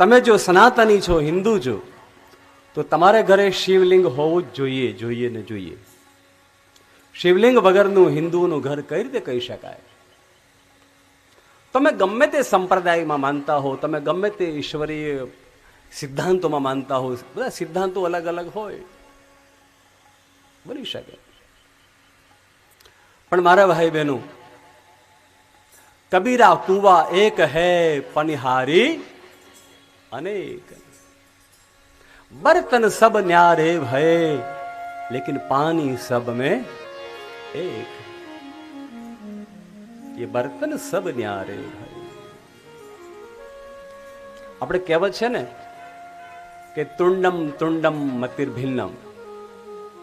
તમે જો સનાતની છો, હિન્દુ છો, તો તમારે ઘરે શિવલિંગ હોવું જ જોઈએ જોઈએ ને જોઈએ. શિવલિંગ વગરનું હિન્દુઓનું ઘર કઈ રીતે કહી શકાય? તમે ગમે તે સંપ્રદાયમાં માનતા હો, તમે ગમે તે ઈશ્વરીય સિદ્ધાંતોમાં માનતા હો, બધા સિદ્ધાંતો અલગ અલગ હોય. બની શકે. પણ મારા ભાઈ બહેનો કબીરા કુવા એક હૈ પનિહારી અનેક बर्तन सब न्यारे भय लेकिन पानी सब में एक ये बर्तन सब न्यारे भय આપણે કહેવત છે ને કે તુંડમ તુંડમ મતિર્ભિન્નમ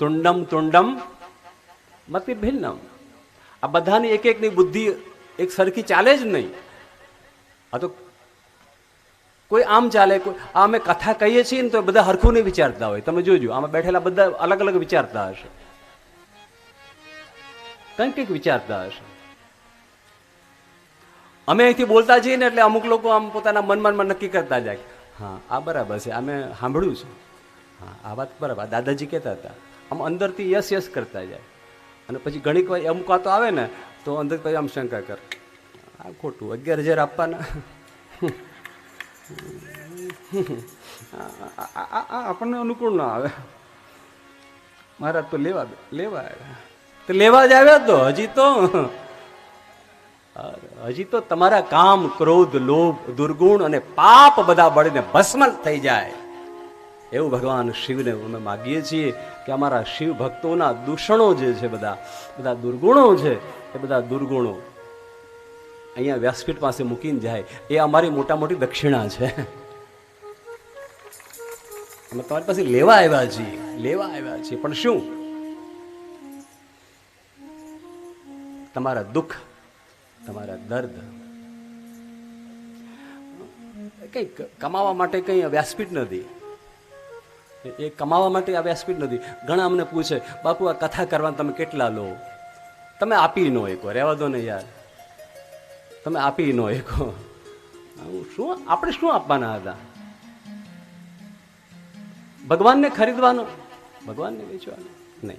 તુંડમ તુંડમ મતિર્ભિન્નમ આ બધાની એક એકની બુદ્ધિ એક સરખી ચાલે જ નહીં આ તો કોઈ આમ ચાલે, કોઈ આ અમે કથા કહીએ છીએ ને તો બધા હરખું નહીં વિચારતા હોય. તમે જોજો, આમાં બેઠેલા બધા અલગ અલગ વિચારતા હશે. કંઈક કંઈક વિચારતા હશે. અમે અહીંથી બોલતા જઈએ ને એટલે અમુક લોકો આમ પોતાના મનમાં નક્કી કરતા જાય હા, આ બરાબર છે, અમે સાંભળ્યું છે. હા, આ વાત બરાબર દાદાજી કહેતા હતા. આમ અંદરથી યસ યસ કરતા જાય. અને પછી ઘણીક વાર અમુક વાતો આવે ને, તો અંદર પછી આમ શંકા કર. આ ખોટું, અગિયાર હજાર આપવાના. આપણને અનુકૂળ ના આવે. મારા તો લેવા લેવા આવ્યા. તો લેવા જ આવ્યા તો હજી તો હજી તો તમારા કામ, ક્રોધ, લોભ, દુર્ગુણ અને પાપ બધા બળીને ભસ્મ થઈ જાય. એવું ભગવાન શિવને અમે માગીએ છીએ કે અમારા શિવ ભક્તોના દૂષણો જે છે બધા બધા દુર્ગુણો છે, એ બધા દુર્ગુણો અહીંયા વ્યાસપીઠ પાસે મૂકીને જાય. એ અમારી મોટા મોટી દક્ષિણા છે. અમે તમારી પાસે લેવા આવ્યા છીએ. લેવા આવ્યા છીએ. પણ શું? તમારા દુઃખ, તમારા દર્દ, કંઈક કમાવા માટે કંઈ વ્યાસપીઠ નથી. એ- કમાવા માટે આ વ્યાસપીઠ નથી. ઘણા અમને પૂછે, બાપુ, આ કથા કરવાના તમે કેટલા લો? તમે આપી નો એક રહેવા દો ને યાર. તમે આપી નો આવું શું? આપણે શું આપવાના હતા? ભગવાનને ખરીદવાનો? ભગવાનને વેચવાનો? નહીં.